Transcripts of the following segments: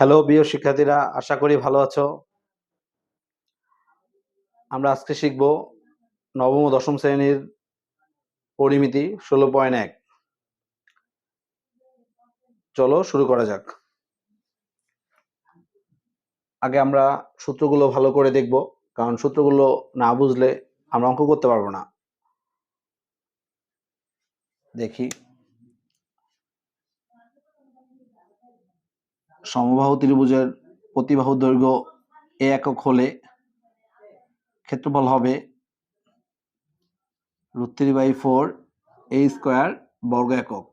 Hello, প্রিয় শিক্ষার্থীরা, আশা করি ভালো আছো। আমরা আজকে শিখব নবম ও দশম শ্রেণির পরিমিতি ষোলো পয়েন্ট এক। চলো শুরু করা যাক। আগে আমরা সূত্রগুলো ভালো করে দেখব, কারণ সূত্রগুলো না বুঝলে আমরা অঙ্ক করতে পারব না। দেখি। সমবাহু ত্রিভুজের প্রতিবাহু দৈর্ঘ্য এ একক হলে ক্ষেত্রফল হবে root three by four A square বর্গ একক।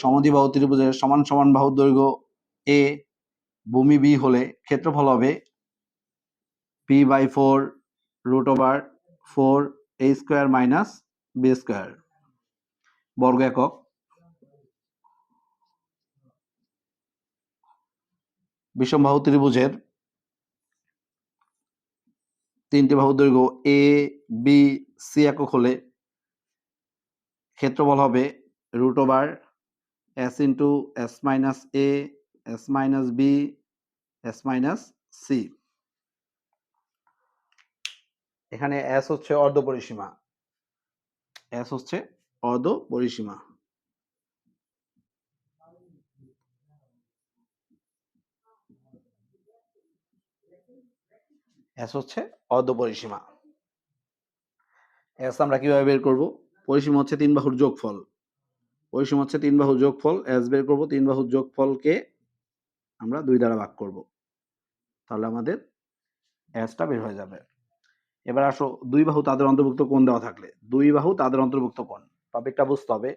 সমদ্বিবাহু ত্রিভুজের সমান সমান বাহু দৈর্ঘ্য এ ভূমি বি হলে ক্ষেত্রফল হবে P by four root over four A square minus B square বর্গ একক। বিষমবাহু ত্রিভুজের তিনটি বাহু দৈর্ঘ্য এ বি সি একক হলে ক্ষেত্রফল হবে root over S into S minus A S minus B S minus C এখানে এস হচ্ছে অর্ধ পরিসীমা এস হচ্ছে অর্ধ পরিসীমা এস হচ্ছে অর্ধ পরিসীমা এস আমরা কীভাবে বের করব? পরিসীমা হচ্ছে তিন বাহুর যোগফল। পরিসীমা হচ্ছে তিন বাহুর যোগফল এস বের করব, তিন বাহুর যোগফলকে আমরা দুই দ্বারা ভাগ করব। তাহলে আমাদের এসটা বের হয়ে যাবে। এবার আসো, দুই বাহু তাদের অন্তর্ভুক্ত কোণ দেওয়া থাকলে। দুই বাহু তাদের অন্তর্ভুক্ত কোণ। টপিকটা বুঝতে হবে।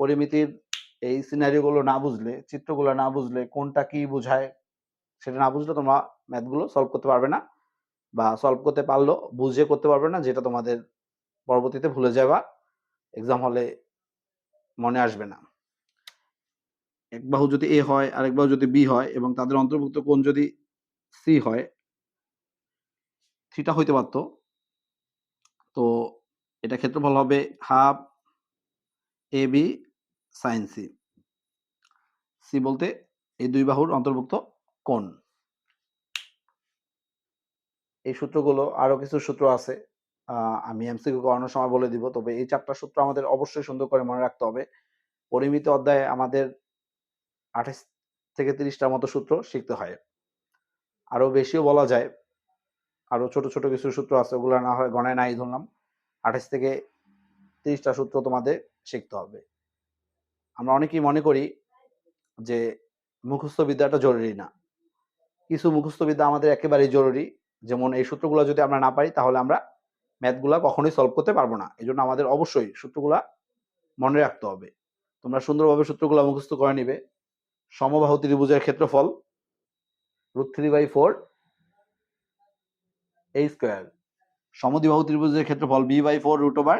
পরিমিতির এই সিনারিওগুলো না বুঝলে, চিত্রগুলো না বুঝলে কোনটা কি বোঝায়, সেটা না বুঝলে তোমরা ম্যাথগুলো সলভ করতে পারবে না বা সলভ করতে পারলেও বুঝে করতে পারবে না, যেটা তোমাদের পরবর্তীতে ভুলে যাবা এক্সাম হলে মনে আসবে না। এক বাহু যদি এ হয়, আরেক বাহু যদি বি হয় এবং তাদের অন্তর্ভুক্ত কোণ যদি সি হয় থিটা হইতে পারতো। তো এটা ক্ষেত্রফল হবে half A, B sine C C বলতে এই দুই বাহুর অন্তর্ভুক্ত কোণ। এই সূত্রগুলো আরও কিছু সূত্র আছে। আমি এমসিকিউ করানোর সময় বলে দিব, তবে এই চারটা সূত্র আমাদের অবশ্যই সুন্দর করে মনে রাখতে হবে। পরিমিত অধ্যায়ে আমাদের আঠাশ থেকে তিরিশটার মতো সূত্র শিখতে হয়। আরও বেশিও বলা যায়। আরও ছোট ছোট কিছু সূত্র আছে, ওগুলো না হয় গণায় নাই ধরলাম। আঠাশ থেকে তিরিশটা সূত্র তোমাদের শিখতে হবে। আমরা অনেকেই মনে করি যে মুখস্থ বিদ্যাটা জরুরি না। কিছু মুখস্থ বিদ্যা আমাদের একেবারেই জরুরি। যেমন এই সূত্রগুলো যদি আমরা না পারি, তাহলে আমরা ম্যাথগুলা কখনোই সলভ করতে পারব না। এই জন্য আমাদের অবশ্যই সূত্রগুলা মনে রাখতে হবে। তোমরা সুন্দরভাবে সূত্রগুলো মুখস্থ করে নিবে। সমবাহু ত্রিভুজের ক্ষেত্রফল root three by four A square সমদ্বিবাহু ত্রিভুজের ক্ষেত্রফল B by four root over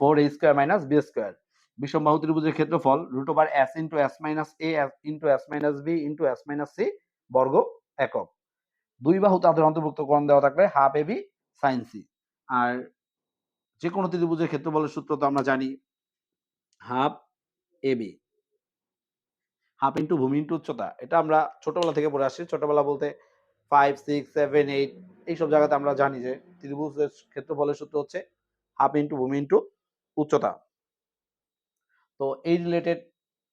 four A square minus B square বিষমবাহু ত্রিভুজের ক্ষেত্রফল root over S into S minus A into S minus B into S minus C বর্গ একক। দুই বাহু তাদের অন্তর্ভুক্ত কোণ দেওয়া থাকবে হাফ এবি সাইন সি আর যে কোনো ত্রিভুজের ক্ষেত্রফলের সূত্র তো আমরা জানি। হাফ এবি হাফ ইন্টু ভূমি ইন্টু উচ্চতা। এটা আমরা ছোটবেলা থেকে পড়ে আসছি। ছোটবেলা বলতে ফাইভ সিক্স সেভেন এইট এইসব জায়গাতে আমরা জানি যে ত্রিভুজের ক্ষেত্রফলের সূত্র হচ্ছে হাফ ইন্টু ভূমি ইন্টু উচ্চতা। তো এই রিলেটেড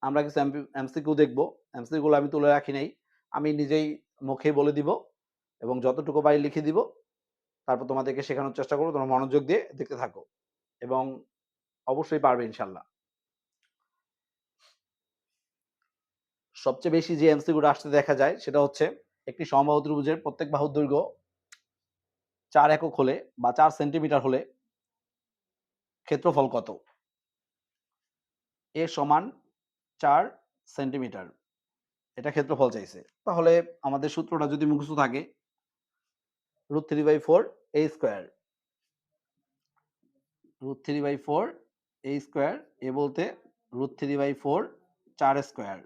আমরা কিছু এমসিকিউ দেখব। এমসিকিউগুলো আমি তুলে রাখি নাই। আমি নিজেই মুখে বলে দিব এবং যতটুকু পারি লিখে দিব। তারপর তোমাদেরকে শেখানোর চেষ্টা করব। তোমরা মনোযোগ দিয়ে দেখতে থাকো এবং অবশ্যই পারবে ইনশাল্লাহ সবচেয়ে বেশি যে এমসিকিউটা আসতে দেখা যায় সেটা হচ্ছে একটি সমবাহু ত্রিভুজের প্রত্যেক বাহুর দৈর্ঘ্য চার একক হলে বা চার সেন্টিমিটার হলে ক্ষেত্রফল কত? এ সমান চার সেন্টিমিটার। এটা ক্ষেত্রফল চাইছে। তাহলে আমাদের সূত্রটা যদি মুখস্থ থাকে root three by four A square root three by four A square A বলতে রুট থ্রি বাই ফোর চার square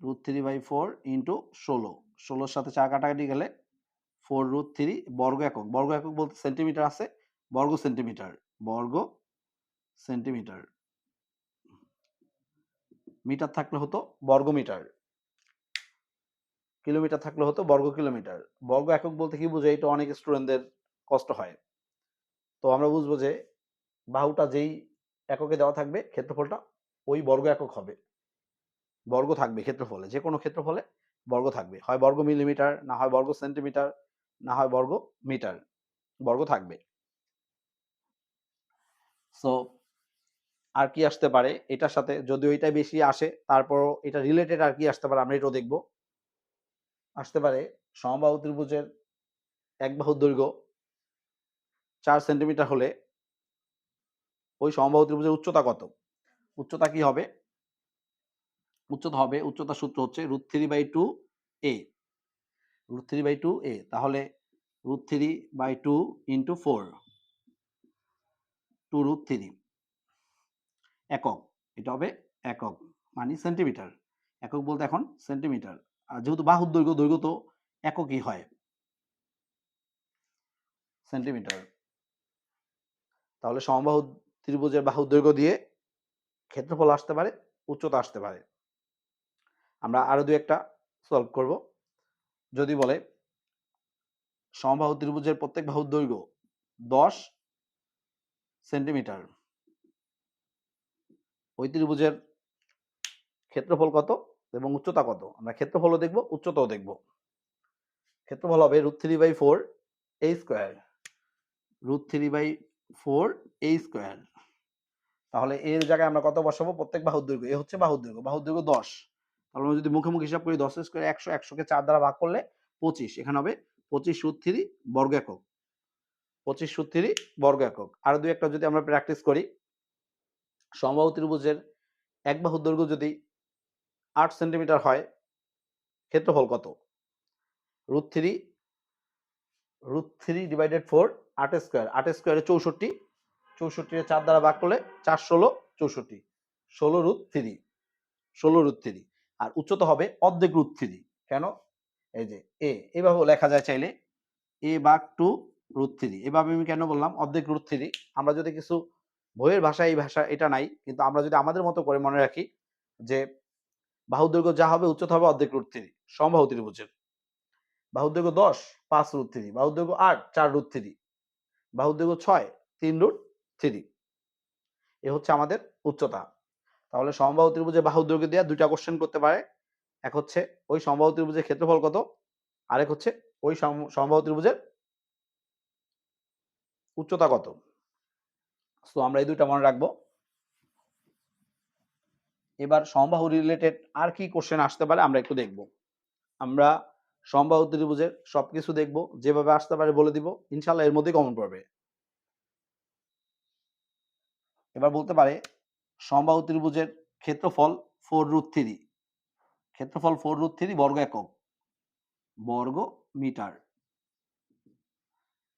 root three by four into ষোলো। ষোলোর সাথে চার কাটাকাটি গেলে ফোর রুট থ্রি বর্গ একক। বর্গ একক বলতে সেন্টিমিটার আছে, বর্গ সেন্টিমিটার বর্গ সেন্টিমিটার মিটার থাকলে হতো বর্গমিটার। কিলোমিটার থাকলে হতো বর্গ কিলোমিটার। বর্গ একক বলতে কি বোঝায়? এটা অনেক স্টুডেন্টদের কষ্ট হয়। তো আমরা বুঝব যে বাহুটা যেই এককে দেওয়া থাকবে, ক্ষেত্রফলটা ওই বর্গ একক হবে। বর্গ থাকবে ক্ষেত্রফলে যে কোনো ক্ষেত্রফলে বর্গ থাকবে। হয় বর্গ মিলিমিটার না হয় বর্গ সেন্টিমিটার না হয় বর্গ মিটার, বর্গ থাকবে। সো আর কি আসতে পারে? এটার সাথে যদি এটা বেশি আসে, তারপরও এটা রিলেটেড আর কি আসতে পারে আমরা এটাও দেখব। আসতে পারে সমবাহু ত্রিভুজের এক বাহু দৈর্ঘ্য চার সেন্টিমিটার হলে ওই সমবাহু ত্রিভুজের উচ্চতা কত? উচ্চতা কি হবে? উচ্চতা হবে, উচ্চতা সূত্র হচ্ছে root three by two A root three by two A তাহলে root three by two into four two root three একক, এটা হবে একক মানে সেন্টিমিটার একক বলতে এখন সেন্টিমিটার আর যেহেতু বাহুর দৈর্ঘ্য দৈর্ঘ্য তো এককই হয় সেন্টিমিটার তাহলে সমবাহু ত্রিভুজের বাহুর দৈর্ঘ্য দিয়ে ক্ষেত্রফল আসতে পারে, উচ্চতা আসতে পারে, আমরা আরও দু একটা সলভ করব। যদি বলে, সমবাহু ত্রিভুজের প্রত্যেক বাহুর দৈর্ঘ্য দশ সেন্টিমিটার। ওই ত্রিভুজের ক্ষেত্রফল কত এবং উচ্চতা কত? আমরা ক্ষেত্রফলও দেখব, উচ্চতাও দেখব। ক্ষেত্রফল হবে রুট থ্রি বাই ফোর এই square. Root three by four এই স্কোয়ার। তাহলে এর জায়গায় আমরা কত বসাবো? প্রত্যেক বাহুর দৈর্ঘ্য। এ হচ্ছে বাহুর দৈর্ঘ্য। বাহুর দৈর্ঘ্য দশ। তাহলে আমরা যদি মুখে মুখে হিসাব করি দশ স্কোয়ার একশো একশোকে চার দ্বারা ভাগ করলে পঁচিশ। এখানে হবে পঁচিশ থ্রি বর্গ একক। পঁচিশ থ্রি বর্গ একক। আরও দুই একটা যদি আমরা প্র্যাকটিস করি, সমবাহু ত্রিভুজের এক বাহুর দৈর্ঘ্য যদি আট সেন্টিমিটার হয়, ক্ষেত্রফল কত? Root three root three divided four আট স্কোয়ার আট স্কোয়ারে চৌষট্টি। চৌষট্টি চার দ্বারা ভাগ করলে চার ষোলো, চৌষট্টি। ষোলো রুট থ্রি ষোলো রুট থ্রি আর উচ্চতা হবে অর্ধেক রুট থ্রি কেন? এই যে এ এভাবে লেখা যায় চাইলে। এ বাঘ টু রুট থ্রি এভাবে আমি কেন বললাম? অর্ধেক রুট থ্রি আমরা যদি কিছু বইয়ের ভাষা, এই ভাষা, এটা নাই, কিন্তু আমরা যদি আমাদের মতো করে মনে রাখি যে বাহুর দৈর্ঘ্য যা হবে উচ্চতা হবে অর্ধেক রুট থ্রি সমবাহু ত্রিভুজের। বাহুর দৈর্ঘ্য দশ, পাঁচ রুট থ্রি বাহুর দৈর্ঘ্য আট, চার রুট থ্রি বাহুর দৈর্ঘ্য ছয়, তিন রুট থ্রি এ হচ্ছে আমাদের উচ্চতা। তাহলে সমবাহু ত্রিভুজের বাহুর দৈর্ঘ্য দেওয়া দুইটা কোশ্চেন করতে পারে। এক হচ্ছে ওই সমবাহু ত্রিভুজের ক্ষেত্রফল কত? আরেক হচ্ছে ওই সম- সমবাহু ত্রিভুজের উচ্চতা কত? তো আমরা এই দুইটা মনে রাখব। এবার সমবাহু রিলেটেড আর কি কোশ্চেন আসতে পারে আমরা একটু দেখব। আমরা সমবাহু ত্রিভুজের সবকিছু দেখব, যেভাবে আসতে পারে বলে দিব। ইনশাল্লাহ এর মধ্যে কমন পড়বে। এবার বলতে পারে সমবাহু ত্রিভুজের ক্ষেত্রফল ফোর রুট থ্রি ক্ষেত্রফল ফোর রুট থ্রি বর্গ একক। বর্গ মিটার।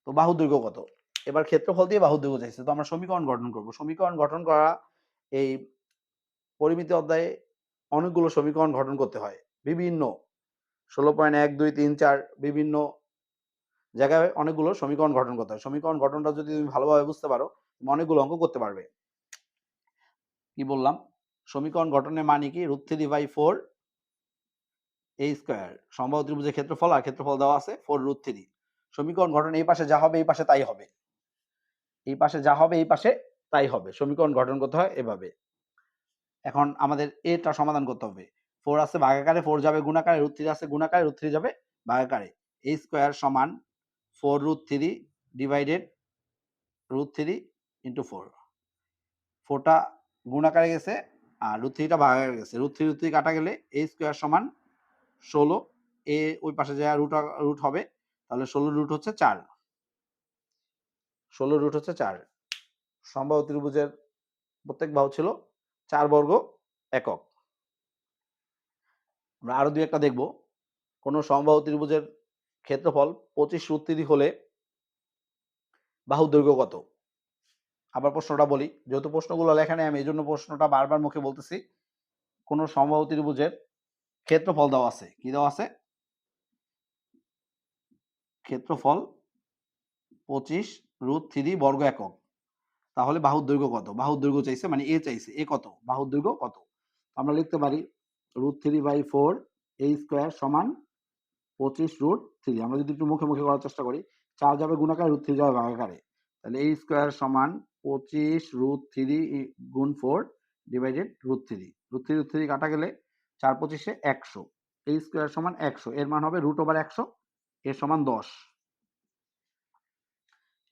তো বাহু দৈর্ঘ্য কত? এবার ক্ষেত্রফল দিয়ে বাহু দৈর্ঘ্য চাইছে। তো আমরা সমীকরণ গঠন করব। সমীকরণ গঠন করা এই পরিমিতি অধ্যায়ে অনেকগুলো সমীকরণ গঠন করতে হয়। বিভিন্ন। ষোলো পয়েন্ট এক দুই তিন চার বিভিন্ন জায়গায় অনেকগুলো সমীকরণ গঠন করতে হয়। সমীকরণ গঠনটা যদি তুমি ভালোভাবে বুঝতে পারো অনেকগুলো অঙ্ক করতে পারবে। কি বললাম? সমীকরণ গঠনের মানে কি? রুট থ্রি বাই ফোর এই স্কোয়ার সম্ভব ত্রিভুজের ক্ষেত্রফল আর ক্ষেত্রফল দেওয়া আছে ফোর রুট থ্রি সমীকরণ গঠন এই পাশে যা হবে এই পাশে তাই হবে। এই পাশে যা হবে এই পাশে তাই হবে। সমীকরণ গঠন করতে হয় এভাবে। এখন আমাদের এটা সমাধান করতে হবে। ফোর আছে ভাগাকারে ফোর যাবে গুণাকারে রুট থ্রি আছে গুণাকারে রুট থ্রি যাবে ভাগাকারে। এই স্কোয়ার সমান four root three divided root three into four ফোরটা গুণাকারে গেছে আর রুট থ্রিটা ভাগাকারে গেছে। রুট থ্রি রুট থ্রি কাটা গেলে এই স্কোয়ার সমান ষোলো। এ ওই পাশে যা রুট রুট হবে, তাহলে ষোলো রুট হচ্ছে চার। ষোলো রুট হচ্ছে চার। সম্ভাব্য ত্রিভুজের প্রত্যেক বাহু ছিল চার বর্গ একক। আমরা আরও দুই একটা দেখব। কোন সমবাহু ত্রিভুজের ক্ষেত্রফল পঁচিশ রুট হলে বাহু দৈর্ঘ্য কত? প্রশ্নটা বলি। যেহেতু প্রশ্নগুলো লেখা নেই, আমি এই জন্য প্রশ্নটা বারবার মুখে বলতেছি। কোন সমবাহু ত্রিভুজের ক্ষেত্রফল দেওয়া আছে। কি দেওয়া আছে? ক্ষেত্রফল পঁচিশ রুট থ্রি বর্গ একক। তাহলে বাহুর দৈর্ঘ্য কত? বাহুর দৈর্ঘ্য চাইছে মানে এ চাইছে। এ কত? বাহুর দৈর্ঘ্য কত? আমরা লিখতে পারি root three by four A square সমান পঁচিশ রুট থ্রি আমরা যদি একটু মুখে মুখে করার চেষ্টা করি, চার যাবে গুণাকারে, রুট থ্রি যাবে ভাগাকারে। তাহলে এ স্কোয়ার সমান পঁচিশ রুট থ্রি গুণ four divided root three root three root three কাটা গেলে চার পঁচিশে একশো এই স্কোয়ার সমান একশো, এর মান হবে রুট ওভার একশো এর সমান দশ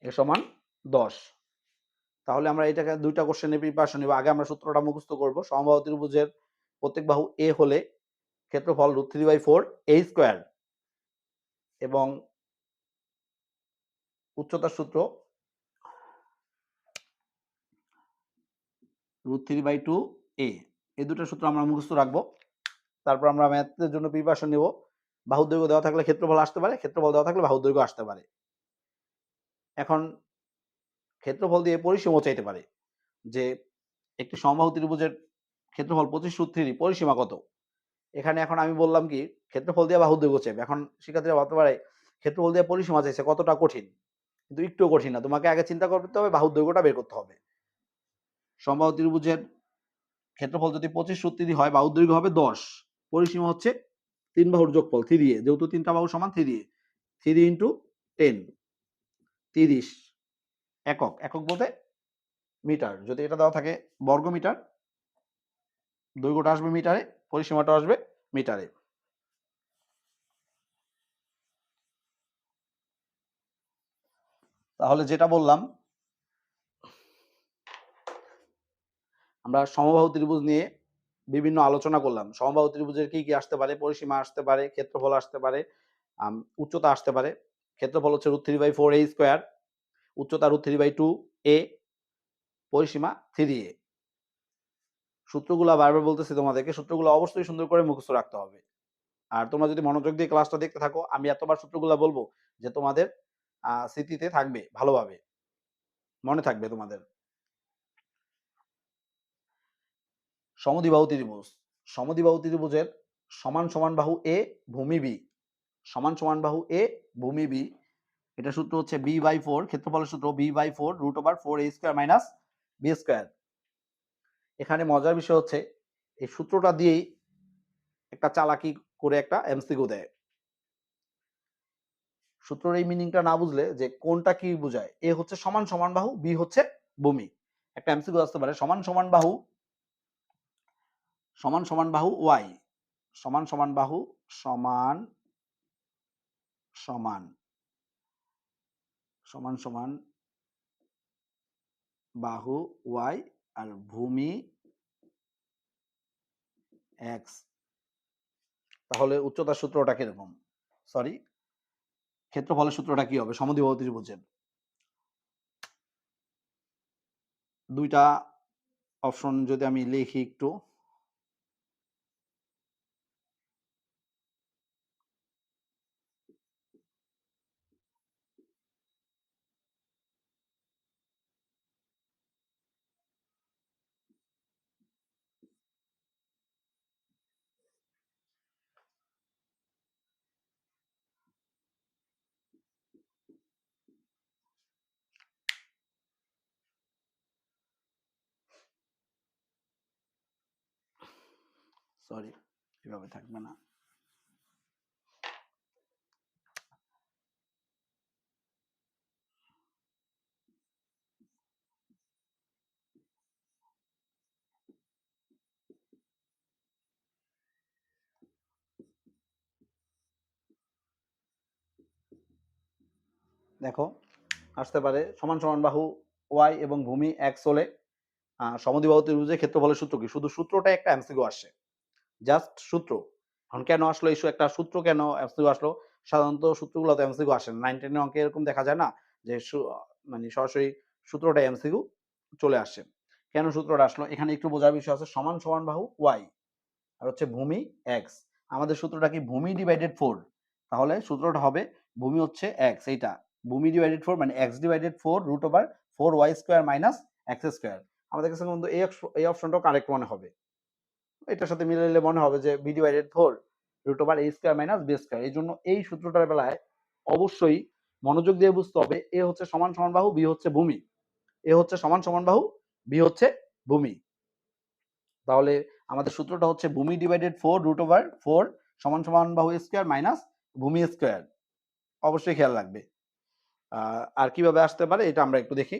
এর সমান দশ। তাহলে আমরা এটাকে দুইটা কোশ্চেনের প্রিপারেশন নিব। আগে আমরা সূত্রটা মুখস্থ করব। সমবাহু ত্রিভুজের প্রত্যেক বাহু এ হলে ক্ষেত্রফল root three by four A square এবং উচ্চতার সূত্র root three by two A এই দুটো সূত্র আমরা মুখস্থ রাখব। তারপর আমরা ম্যাথের জন্য প্রিপারেশন নিব। বাহুর দৈর্ঘ্য দেওয়া থাকলে ক্ষেত্রফল আসতে পারে, ক্ষেত্রফল দেওয়া থাকলে বাহুর দৈর্ঘ্য আসতে পারে। এখন ক্ষেত্রফল দিয়ে পরিসীমা চাইতে পারে যে একটি সমবাহু ত্রিভুজের ক্ষেত্রফল পঁচিশ থ্রি পরিসীমা কত? এখানে এখন আমি বললাম কি, ক্ষেত্রফল দিয়ে বাহুর দৈর্ঘ্য চাইবে। এখন শিক্ষার্থীরা ভাবতে পারে, ক্ষেত্রফল দিয়ে পরিসীমা চাইছে, কতটা কঠিন? কিন্তু একটু কঠিন না। তোমাকে আগে চিন্তা করতে হবে, বাহুর দৈর্ঘ্যটা বের করতে হবে। সমবাহু ত্রিভুজের ক্ষেত্রফল যদি পঁচিশ থ্রি হয় বাহুর দৈর্ঘ্য হবে দশ, পরিসীমা হচ্ছে তিন বাহুর যোগফল থ্রি এ যেহেতু তিনটা বাহু সমান three A three into ten তিরিশ একক একক বলতে মিটার, যদি এটা দেওয়া থাকে বর্গ মিটার দৈর্ঘ্যটা আসবে মিটারে, পরিসীমাটা আসবে মিটারে। তাহলে যেটা বললাম আমরা সমবাহু ত্রিভুজ নিয়ে বিভিন্ন আলোচনা করলাম। সমবাহু ত্রিভুজের কি কি আসতে পারে? পরিসীমা আসতে পারে, ক্ষেত্রফল আসতে পারে উচ্চতা আসতে পারে। ক্ষেত্রফল হচ্ছে root three by four A square উচ্চতা root three by two A পরিসীমা থ্রি এ সূত্রগুলো বারবার বলতেছি তোমাদেরকে, সূত্রগুলো অবশ্যই সুন্দর করে মুখস্থ রাখতে হবে। আর তোমরা যদি মনোযোগ দিয়ে ক্লাসটা দেখতে থাকো, আমি এতবার সূত্রগুলো বলব যে তোমাদের স্মৃতিতে থাকবে, ভালোভাবে। মনে থাকবে তোমাদের। সমদ্বিবাহু ত্রিভুজ। সমদ্বিবাহু ত্রিভুজের সমান সমান বাহু এ ভূমি বি সমান সমান বাহু এ ভূমি বি এটা সূত্র হচ্ছে বি বাই ফোর ক্ষেত্রফলের সূত্র B by four root over four A square minus B square এখানে মজার বিষয় হচ্ছে, এই সূত্রটা দিয়েই একটা চালাকি করে একটা এমসিকিউ দেয়। সূত্রের এই মিনিংটা না বুঝলে যে কোনটা কি বোঝায়? এ হচ্ছে সমান সমান বাহু বি হচ্ছে ভূমি। একটা এমসিকিউ আসতে পারে, সমান সমান বাহু সমান সমান বাহু ওয়াই। সমান সমান বাহু সমান সমান। সমান সমান বাহু ওয়াই আর ভূমি এক্স। তাহলে উচ্চতার সূত্রটা কীরকম? সরি, ক্ষেত্রফলের সূত্রটা কি হবে? সমদ্বিবাহু ত্রিভুজের। দুইটা অপশন যদি আমি লিখি একটু। সরি এভাবে থাকবে না। দেখো আসতে পারে সমান সমান বাহু ওয়াই এবং ভূমি এক্স হলে আহ, সমদ্বিবাহু ত্রিভুজের ক্ষেত্রফলের সূত্র কি? শুধু সূত্রটা একটা এমসিকিউ আসছে জাস্ট সূত্র। এখন কেন আসলো ইস্যু একটা সূত্র কেন এমসিকিউ আসলো? সাধারণত সূত্রগুলো তো এমসিকিউ আসে নাইন টেনের অঙ্কে এরকম দেখা যায় না যে মানে সরাসরি সূত্রটা এমসিকিউ চলে আসছে কেন সূত্রটা আসলো? এখানে একটু বোঝার বিষয় আছে, সমান সমান বাহু ওয়াই আর হচ্ছে ভূমি এক্স আমাদের সূত্রটা কি ভূমি ডিভাইডেড ফোর তাহলে সূত্রটা হবে ভূমি হচ্ছে এক্স এইটা। ভূমি ডিভাইডেড ফোর মানে X divided four root over four Y square minus X square আমাদের কাছে কিন্তু এই অপশনটাও কারেক্ট মনে হবে। এটার সাথে মিলে নিলে মনে হবে যে B divided four root over A square minus B square এই জন্য এই সূত্রটার বেলায় অবশ্যই মনোযোগ দিয়ে বুঝতে হবে এ হচ্ছে সমান সমান বাহু বি হচ্ছে ভূমি। এ হচ্ছে সমান সমান বাহু বি হচ্ছে ভূমি। তাহলে আমাদের সূত্রটা হচ্ছে ভূমি divided four root over four সমান সমান বাহু স্কোয়ার মাইনাস ভূমি স্কোয়ার অবশ্যই খেয়াল রাখবে। আর কীভাবে আসতে পারে, এটা আমরা একটু দেখি।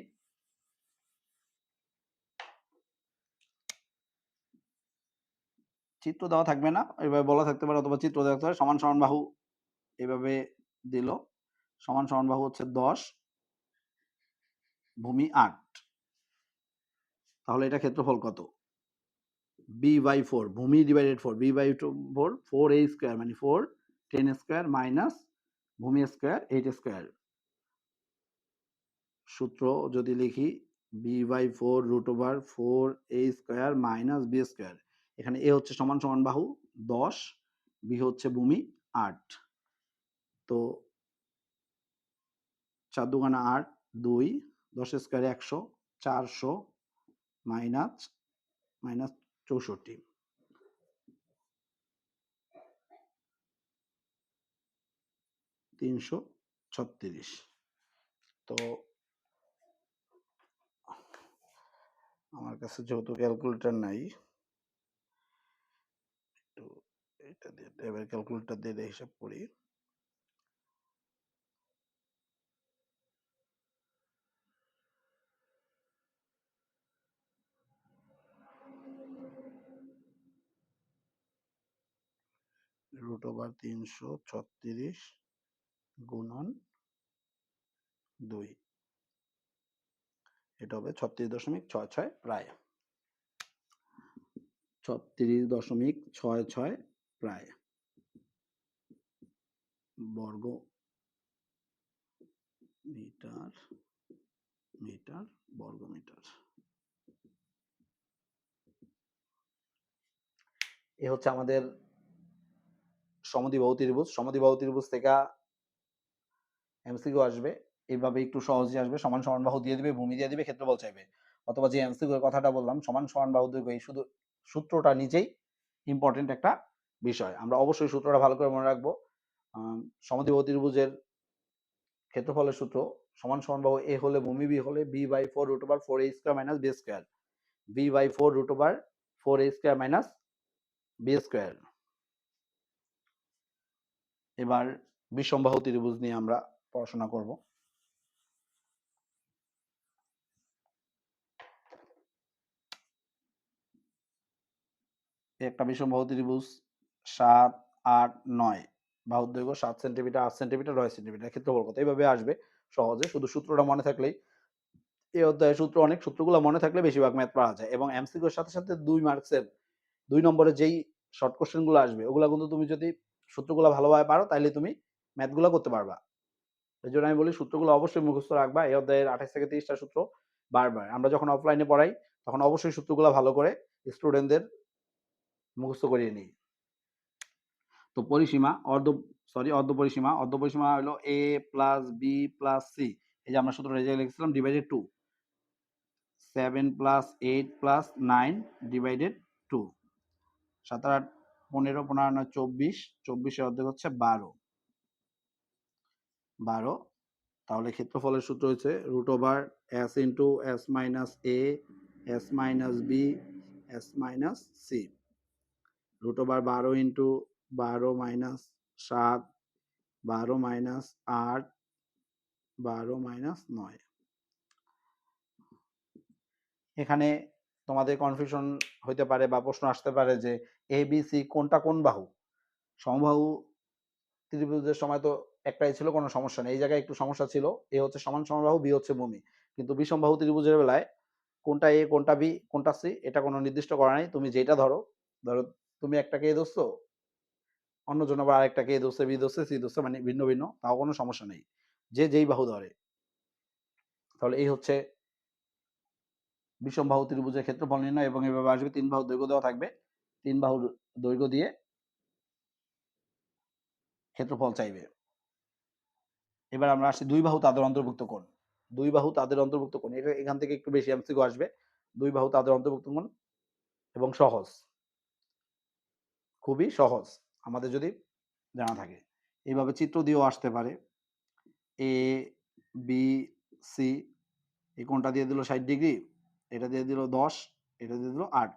চিত্র দেওয়া থাকবে না। এভাবে বলা থাকতে পারে অথবা চিত্র দেওয়া থাকতে পারে। সমান সমান বাহু এভাবে দিল। সমান সমান বাহু হচ্ছে দশ, ভূমি আট। তাহলে এটা ক্ষেত্রফল কত? বি বাই ফোর ভূমি divided four B by two four four A square মানে ফোর টেন স্কোয়ার মাইনাস ভূমি স্কোয়ার এইট স্কোয়ার সূত্র যদি লিখি B by four root over four A square minus B square এখানে এ হচ্ছে সমান সমান বাহু, দশ, বি হচ্ছে ভূমি, আট। তো চার দুগানা আট, দুই, দশ স্কোয়ারে একশো, চারশো মাইনাস মাইনাস চৌষট্টি। তিনশো ছত্রিশ। তো আমার কাছে যেহেতু ক্যালকুলেটর নাই একটু এটা দিয়ে এবার ক্যালকুলেটর দিয়ে হিসাব করি। রুট ওভার তিনশো ছত্রিশ গুণন দুই। এটা হবে ছত্রিশ দশমিক ছয় ছয় প্রায় ছত্রিশ দশমিক ছয় ছয় প্রায় বর্গ মিটার মিটার, বর্গ মিটার। এ হচ্ছে আমাদের সমদ্বিবাহু ত্রিভুজ। সমদ্বিবাহু ত্রিভুজ থেকে এমসিকিউ আসবে। এইভাবে একটু সহজে আসবে। সমান সমান বাহু দিয়ে দিবে, ভূমি দিয়ে দিবে, ক্ষেত্রফল চাইবে। অথবা যে এমসিকিউ এর কথাটা বললাম, সমান সমান বাহু এই শুধু সূত্রটা নিজেই ইম্পর্টেন্ট একটা বিষয়। আমরা অবশ্যই সূত্রটা ভালো করে মনে রাখব। আম, সমদ্বিবাহু ত্রিভুজের ক্ষেত্রফলের সূত্র সমান সমান বাহু এ হলে ভূমি বি হলে B by four root over four A square minus B square B by four root over four A square minus B square এবার বিষমবাহু ত্রিভুজ নিয়ে আমরা পড়াশোনা করব। একটা বিষমবাহু ত্রিভুজ সাত, আট, নয় বাহুর দৈর্ঘ্য সাত সেন্টিমিটার আট সেন্টিমিটার নয় সেন্টিমিটার ক্ষেত্রফল কত এইভাবে আসবে সহজে। শুধু সূত্রটা মনে থাকলেই, এই অধ্যায়ের সূত্র অনেক, সূত্রগুলো মনে থাকলে বেশিরভাগ ম্যাথ পাওয়া যায় এবং এমসিকিউর সাথে সাথে দুই মার্কসের দুই নম্বরে যেই শর্ট কোশ্চেনগুলো আসবে, ওগুলো কিন্তু তুমি যদি সূত্রগুলো ভালোভাবে পারো তাহলে তুমি ম্যাথগুলো করতে পারবা। এই জন্য আমি বলি সূত্রগুলো অবশ্যই মুখস্থ রাখবা। এই অধ্যায়ের আঠাশ থেকে তিরিশটা সূত্র বারবার। আমরা যখন অফলাইনে পড়াই, তখন অবশ্যই সূত্রগুলো ভালো করে স্টুডেন্টদের মুখস্থ করিয়ে নিই। তো পরিসীমা অর্ধ সরি অর্ধ পরিসীমা অর্ধ পরিসীমা হলো A plus B plus C এই যে আমরা সূত্র লিখছিলাম divided two seven plus eight plus nine divided two সাত আট, পনেরো পনেরো নয় চব্বিশ, চব্বিশের অর্ধেক হচ্ছে বারো। বারো, তাহলে ক্ষেত্রফলের সূত্র হচ্ছে root over S into S minus A S minus B S minus C root over বারো ইন্টু বারো মাইনাস সাত, বারো মাইনাস আট, বারো মাইনাস নয়। এখানে তোমাদের কনফিউশন হইতে পারে বা প্রশ্ন আসতে পারে যে এ বি সি কোনটা কোন বাহু? সমবাহু ত্রিভুজের সময় তো একটাই ছিল, কোনো সমস্যা নেই। এই জায়গায় একটু সমস্যা ছিল এ হচ্ছে সমান সমবাহু বি হচ্ছে ভূমি। কিন্তু বিষমবাহু ত্রিভুজের বেলায় কোনটা এ কোনটা বি কোনটা সি এটা কোনো নির্দিষ্ট করা নেই। তুমি যেটা ধরো ধরো তুমি একটাকে এ ধরছো অন্যজন আবার আরেকটাকে এ ধরছে, বি ধরছে, সি ধরছে মানে ভিন্ন ভিন্ন, তাও কোনো সমস্যা নেই। যে যেই বাহু ধরে। তাহলে এই হচ্ছে বিষম বাহু ত্রিভুজের ক্ষেত্রফল নির্ণয় এবং এভাবে আসবে। তিন বাহু দৈর্ঘ্য দেওয়া থাকবে। তিন বাহুর দৈর্ঘ্য দিয়ে ক্ষেত্রফল চাইবে। এবার আমরা আসি দুই বাহু তাদের অন্তর্ভুক্ত কোণ। দুই বাহু তাদের অন্তর্ভুক্ত কোণ। এটা এখান থেকে একটু বেশি এমসিকিউ আসবে। দুই বাহু তাদের অন্তর্ভুক্ত কোণ এবং সহজ। খুবই সহজ। আমাদের যদি জানা থাকে। এইভাবে চিত্র দিয়েও আসতে পারে। এ বি সি এই কোনটা দিয়ে দিল ষাট ডিগ্রি, এটা দিয়ে দিল দশ, এটা দিয়ে দিল আট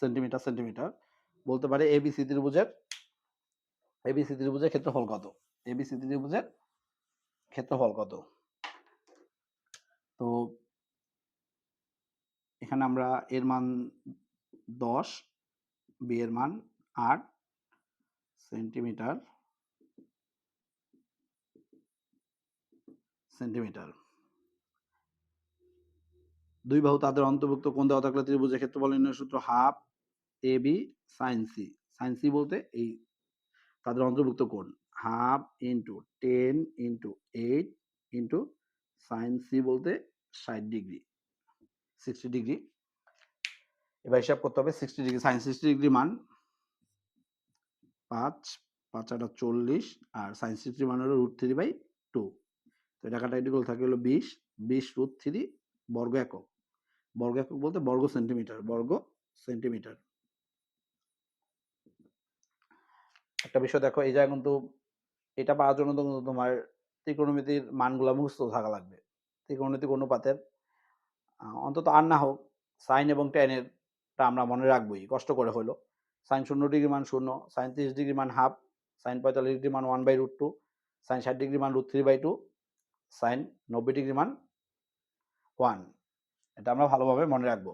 সেন্টিমিটার সেন্টিমিটার। বলতে পারে এবিসি ত্রিভুজের এবিসি ত্রিভুজের ক্ষেত্রফল কত? এবিসি ত্রিভুজের ক্ষেত্রফল কত? তো এখানে আমরা এর মান দশ বি এর মান আট সেন্টিমিটার সেন্টিমিটার। দুই বাহু তাদের অন্তর্ভুক্ত কোণ দেওয়া থাকলে ত্রিভুজের ক্ষেত্রফল নির্ণয় সূত্র half, A, B sine C sine C বলতে এই তাদের অন্তর্ভুক্ত কোণ। Half into ten into eight into sine C বলতে ষাট ডিগ্রি, সিক্সটি ডিগ্রি। এবার হিসাব করতে হবে, sixty degree sine sixty degree মান পাঁচ পাঁচ আটা চল্লিশ আর সাইন সিক্সটি মান হলো রুট থ্রি বাই টু তো এটা কাটাকাটি থাকে হলো বিশ বিশ রুট থ্রি বর্গ একক। বর্গ একক বলতে বর্গ সেন্টিমিটার বর্গ সেন্টিমিটার একটা বিষয় দেখো, এই জায়গায় কিন্তু এটা পাওয়ার জন্য তো তোমার ত্রিকোণমিতির মানগুলো মুখস্থ থাকা লাগবে। ত্রিকোণমিতিক অনুপাতের অন্তত আর না হোক সাইন এবং টেনের টা আমরা মনে রাখবোই, কষ্ট করে হলো। সাইন শূন্য ডিগ্রি মান শূন্য, সাইন তিরিশ ডিগ্রি মান হাফ, সাইন পঁয়তাল্লিশ ডিগ্রি মান one by root two, sine ষাট ডিগ্রি মান root three by two, sine নব্বই ডিগ্রি মান ওয়ান। এটা আমরা ভালোভাবে মনে রাখব।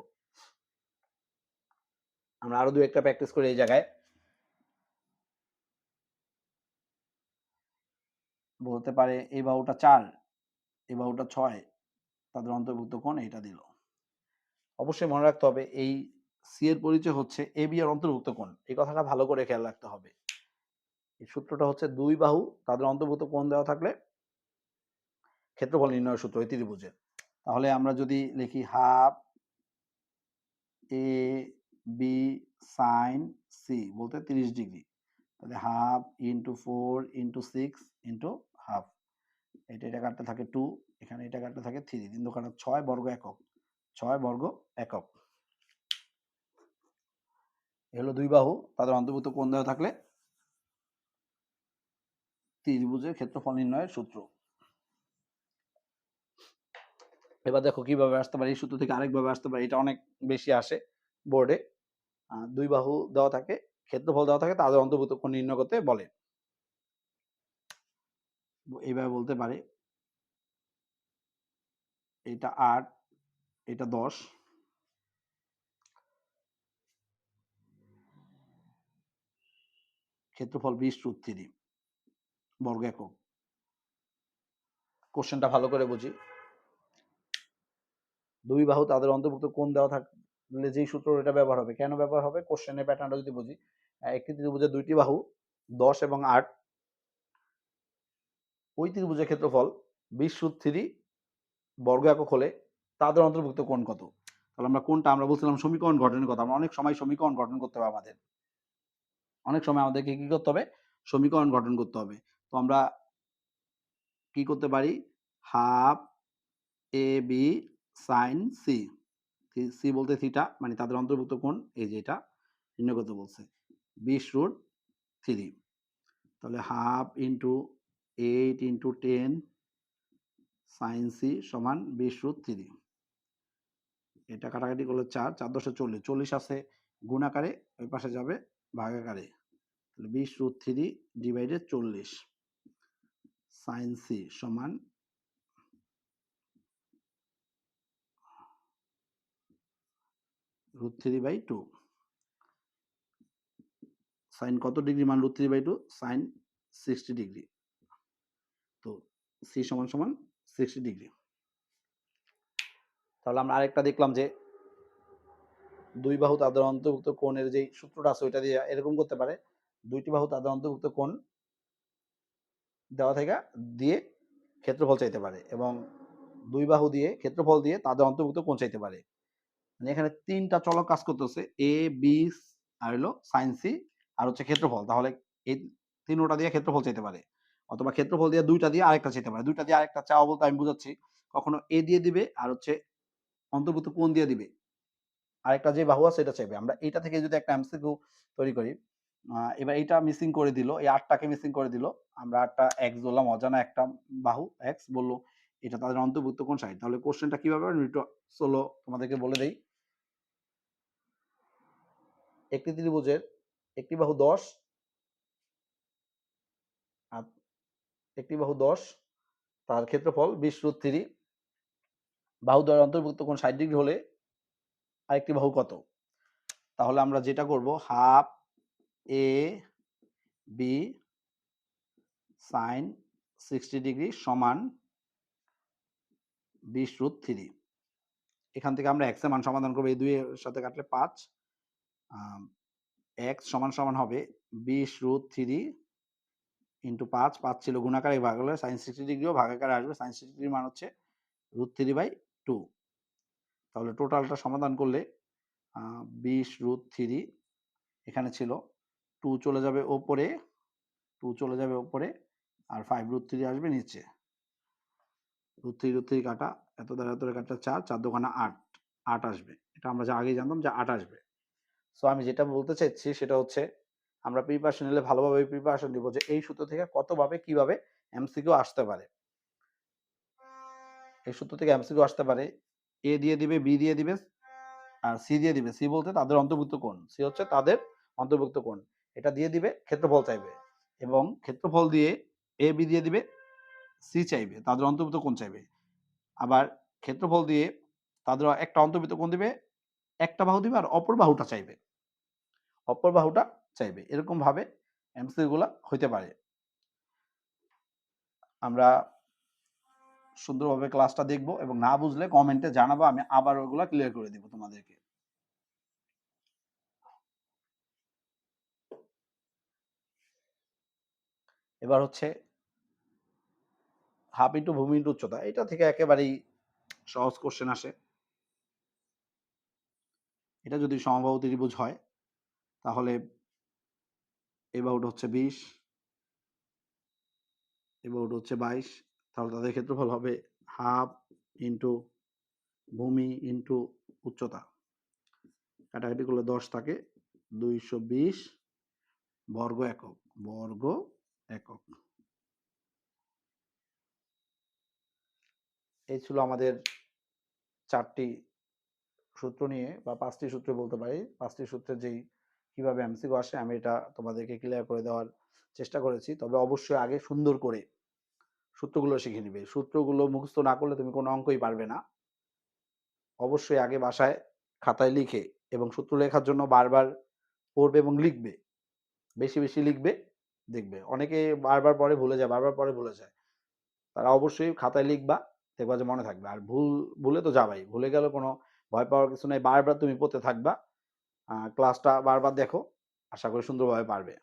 আমরা আরও দু একটা প্র্যাকটিস করি এই জায়গায়। বলতে পারে এই বাহুটা চার, এই বাহুটা ছয়, তাদের অন্তর্ভুক্ত কোণ এটা দিল। অবশ্যই মনে রাখতে হবে এই সি এর পরিচয় হচ্ছে এ বি এর অন্তর্ভুক্ত কোণ। এই কথাটা ভালো করে খেয়াল রাখতে হবে। এই সূত্রটা হচ্ছে দুই বাহু, তাদের অন্তর্ভুক্ত কোণ দেওয়া থাকলে ক্ষেত্রফল নির্ণয় সূত্র এই ত্রিভুজের। তাহলে আমরা যদি লিখি half A B sine C বলতে তিরিশ ডিগ্রি। তাহলে half into four into six into half. এটা এটা কাটতে থাকে টু, এখানে এটা কাটতে থাকে থ্রি। তিন দোকানে ছয় বর্গ একক। ছয় বর্গ একক। হলো দুই বাহু, তাদের অন্তর্ভুক্ত কোন দেওয়া থাকলে? ত্রিভুজের ক্ষেত্রফল নির্ণয়ের সূত্র। এবার দেখো কীভাবে আসতে পারে, এই সূত্র থেকে আরেকভাবে আসতে পারে, এটা অনেক বেশি আসে বোর্ডে দুই বাহু দেওয়া থাকে, ক্ষেত্রফল দেওয়া থাকে, তাদের অন্তর্ভুক্ত কোণ নির্ণয় করতে বলে। এইভাবে বলতে পারে। এটা আট, এটা দশ। ক্ষেত্রফল বিশ রুট থ্রি বর্গ একক। কোশ্চেনটা ভালো করে বুঝি। দুই বাহু তাদের অন্তর্ভুক্ত কোন দেওয়া থাকলে যেই সূত্র এটা ব্যবহার হবে। কেন ব্যবহার হবে? কোশ্চেনের প্যাটার্নটা যদি বুঝি একটি ত্রিভুজের দুইটি বাহু, দশ এবং আট, ওই ত্রিভুজের ক্ষেত্রফল বিশ রুট থ্রি বর্গ একক হলে তাদের অন্তর্ভুক্ত কোন কত? তাহলে আমরা কোনটা, আমরা বলছিলাম সমীকরণ গঠনের কথা। আমরা অনেক সময় সমীকরণ গঠন করতে হবে আমাদের। অনেক সময় আমাদেরকে কি করতে হবে? সমীকরণ গঠন করতে হবে। তো আমরা কি করতে পারি? Half A B sine C. C বলতে থিটা মানে তাদের অন্তর্ভুক্ত কোণ, এই যে এটা নির্ণয় করতে বলছে। বিশ রুট থ্রি। তাহলে half into eight into ten sine C সমান বিশ রুট থ্রি। এটা কাটাকাটি করলে চার চার দশে চল্লিশ। চল্লিশ আছে গুণাকারে ওই পাশে যাবে ভাগাকারে। বিশ রুট থ্রি ডিভাইডেড চল্লিশ। সাইন সি সমান root three by two sine কত ডিগ্রি মান root three by two sine sixty degree তো সি সমান সমান সিক্সটি ডিগ্রি তাহলে আমরা আরেকটা দেখলাম যে দুই বাহু তাদের অন্তর্ভুক্ত কোণের যে সূত্রটা আছে ওইটা দিয়ে এরকম করতে পারে। দুইটি বাহু তাদের অন্তর্ভুক্ত কোণ দেওয়া থেকে দিয়ে ক্ষেত্রফল চাইতে পারে এবং দুই বাহু দিয়ে ক্ষেত্রফল দিয়ে তাদের অন্তর্ভুক্ত কোণ চাইতে পারে। মানে এখানে তিনটা চলক কাজ করতেছে এ বি আর হলো সাইন সি আর হচ্ছে ক্ষেত্রফল। তাহলে এই তিনোটা দিয়ে ক্ষেত্রফল চাইতে পারে অথবা ক্ষেত্রফল দিয়ে দুইটা দিয়ে আরেকটা চাইতে পারে। দুইটা দিয়ে আরেকটা চাওয়া বলতে আমি বুঝাচ্ছি। কখনো এ দিয়ে দিবে আর হচ্ছে অন্তর্ভুক্ত কোণ দিয়ে দিবে। আরেকটা যে বাহু আছে, এটা চাইবে। আমরা এটা থেকে যদি একটা এমসিকিউ তৈরি করি এবার এইটা মিসিং করে দিল, এই আটটাকে মিসিং করে দিল, আমরা আটটা এক্স বললাম অজানা একটা বাহু এক্স বলল, এটা তাদের অন্তর্ভুক্ত কোন সাইড তাহলে কোশ্চেনটা কীভাবে চলো তোমাদেরকে বলে দেই। একটি ত্রিভুজের একটি বাহু দশ, আর একটি বাহু দশ, তার ক্ষেত্রফল বিশ রুট থ্রি। বাহু দ্বয়ের অন্তর্ভুক্ত কোন ষাট ডিগ্রি হলে আরেকটি বাহু কত? তাহলে আমরা যেটা করব, half A B sine sixty degree সমান বিশ রুট থ্রি এখান থেকে আমরা এক্সের মান সমাধান করব, এই দুইয়ের সাথে কাটলে পাঁচ। এক্স সমান সমান হবে বিশ রুট থ্রি ইন্টু পাঁচ পাঁচ ছিল গুণাকারে ভাগ হলে সাইন সিক্সটি ডিগ্রিও ভাগাকারে আসবে সাইন সিক্সটি ডিগ্রি মান হচ্ছে রুট থ্রি বাই টু তাহলে টোটালটা সমাধান করলে বিশ রুট থ্রি এখানে ছিল। টু চলে যাবে ওপরে টু চলে যাবে ওপরে, আর ফাইভ রুট থ্রি আসবে নিচে। রুট থ্রি রুট থ্রি কাটা, এত দ্বারা এত কাটা চার চার দোকানা আট আট আসবে। এটা আমরা যা আগেই জানতাম যে আট আসবে। সো আমি যেটা বলতে চাইছি সেটা হচ্ছে, আমরা প্রিপারেশন নিলে ভালোভাবে প্রিপারেশন দিব যে এই সূত্র থেকে কতভাবে, কীভাবে এমসিকিউ আসতে পারে। এই সূত্র থেকে এমসিকিউ আসতে পারে এ দিয়ে দিবে বি দিয়ে দিবে আর সি দিয়ে দিবে। সি বলতে তাদের অন্তর্ভুক্ত কোণ। সি হচ্ছে তাদের অন্তর্ভুক্ত কোণ। এটা দিয়ে দিবে, ক্ষেত্রফল চাইবে এবং ক্ষেত্রফল দিয়ে এ বি দিয়ে দিবে সি চাইবে। তাদের অন্তর্ভুক্ত কোণ চাইবে। আবার ক্ষেত্রফল দিয়ে তাদের একটা অন্তর্ভুক্ত কোণ দিবে, একটা বাহু দিবে আর অপর বাহুটা চাইবে। অপর বাহুটা চাইবে। এরকম ভাবে এমসিকিউ গুলা হইতে পারে। আমরা সুন্দরভাবে ক্লাসটা দেখব এবং না বুঝলে কমেন্টে জানাব, আমি আবার ওগুলা ক্লিয়ার করে দিব তোমাদেরকে। এবার হচ্ছে হাফ ইন্টু ভূমি ইন্টু উচ্চতা, এটা থেকে একেবারেই সহজ কোশ্চেন আসে। এটা যদি সমবাহু ত্রিভুজ হয়, তাহলে এই বাহুটা হচ্ছে বিশ এবাউট হচ্ছে বাইশ তাহলে তাদের ক্ষেত্রফল হবে হাফ ইন্টু ভূমি ইন্টু উচ্চতা। কাটাকাটি করলে দশ থাকে, দুইশো বিশ বর্গ একক বর্গ একক। এই ছিল আমাদের চারটি সূত্র নিয়ে, বা পাঁচটি সূত্র বলতে পারি। পাঁচটি সূত্রে যেই কীভাবে এমসিকিউ আসে, আমি এটা তোমাদেরকে ক্লিয়ার করে দেওয়ার চেষ্টা করেছি। তবে অবশ্যই আগে সুন্দর করে সূত্রগুলো শিখে নিবে। সূত্রগুলো মুখস্থ না করলে তুমি কোনো অঙ্কই পারবে না। অবশ্যই আগে বাসায় খাতায় লিখে এবং সূত্র লেখার জন্য বারবার পড়বে এবং লিখবে। বেশি বেশি লিখবে, দেখবে। অনেকে বারবার পরে ভুলে যায়, বারবার পরে ভুলে যায়। তারা অবশ্যই খাতায় লিখবা, দেখবা যে মনে থাকবে। আর ভুল, ভুলে তো যাবাই। ভুলে গেলে কোনো ভয় পাওয়ার কিছু নেই। বারবার তুমি পড়তে থাকবা। ক্লাসটা বারবার দেখো। আশা করি সুন্দরভাবে পারবে।